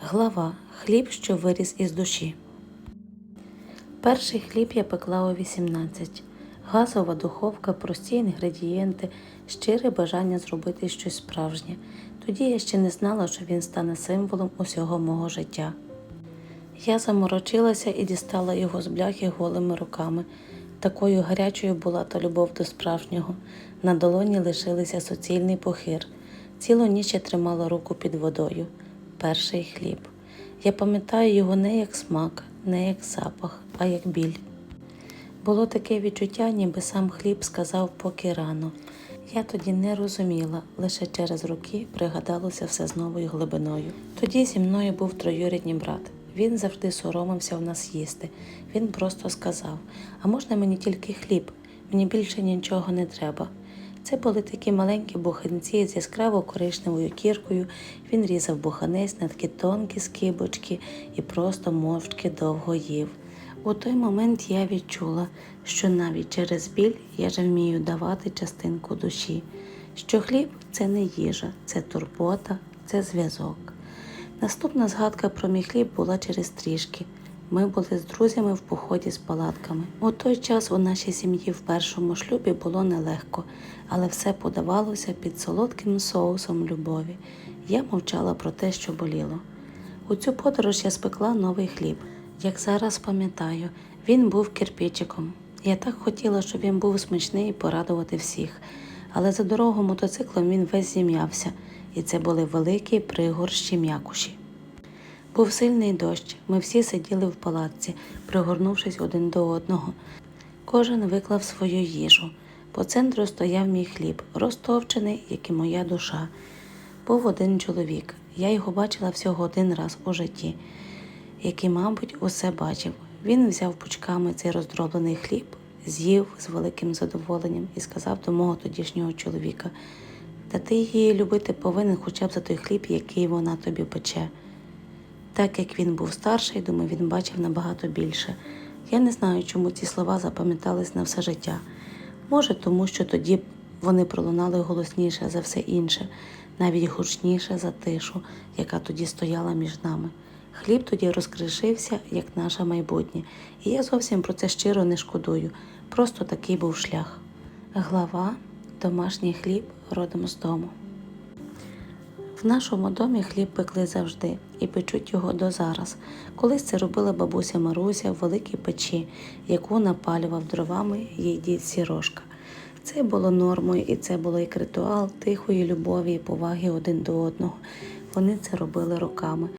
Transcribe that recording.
Глава Хліб, що виріс із душі. Перший хліб я пекла у 18. Газова духовка, прості інгредієнти, щире бажання зробити щось справжнє. Тоді я ще не знала, що він стане символом усього мого життя. Я заморочилася і дістала його з бляхи голими руками. Такою гарячою була та любов до справжнього. На долоні лишилися суцільний похир. Цілу ніч я тримала руку під водою. Перший хліб. Я пам'ятаю його не як смак, не як запах, а як біль. Було таке відчуття, ніби сам хліб сказав поки рано. Я тоді не розуміла, лише через роки пригадалося все з новою глибиною. Тоді зі мною був троюрідній брат. Він завжди соромився в нас їсти. Він просто сказав: А можна мені тільки хліб? Мені більше нічого не треба. Це були такі маленькі буханці з яскраво коричневою кіркою. Він різав буханець на такі тонкі скибочки і просто мовчки довго їв. У той момент я відчула, що навіть через біль я же вмію давати частинку душі, що хліб це не їжа, це турбота, це зв'язок. Наступна згадка про мій хліб була через трішки. Ми були з друзями в поході з палатками. У той час у нашій сім'ї в першому шлюбі було нелегко, але все подавалося під солодким соусом любові. Я мовчала про те, що боліло. У цю подорож я спекла новий хліб. Як зараз пам'ятаю, він був кирпичиком. Я так хотіла, щоб він був смачний і порадувати всіх. Але за дорогу мотоциклом він весь зім'явся, і це були великі пригорщі м'якуші. Був сильний дощ. Ми всі сиділи в палатці, пригорнувшись один до одного. Кожен виклав свою їжу. По центру стояв мій хліб, розтовчений, як і моя душа. Був один чоловік. Я його бачила всього один раз у житті, який, мабуть, усе бачив. Він взяв пучками цей роздроблений хліб, з'їв з великим задоволенням і сказав до мого тодішнього чоловіка: Та ти її любити повинен хоча б за той хліб, який вона тобі пече. Так як він був старший, думаю, він бачив набагато більше. Я не знаю, чому ці слова запам'ятались на все життя. Може, тому що тоді вони пролунали голосніше за все інше, навіть гучніше за тишу, яка тоді стояла між нами. Хліб тоді розкришився, як наше майбутнє, і я зовсім про це щиро не шкодую. Просто такий був шлях. Глава домашній хліб родом з дому. В нашому домі хліб пекли завжди і печуть його до зараз. Колись це робила бабуся Маруся в великій печі, яку напалював дровами її дід Сірошка. Це було нормою, і це було як ритуал тихої любові і поваги один до одного. Вони це робили роками.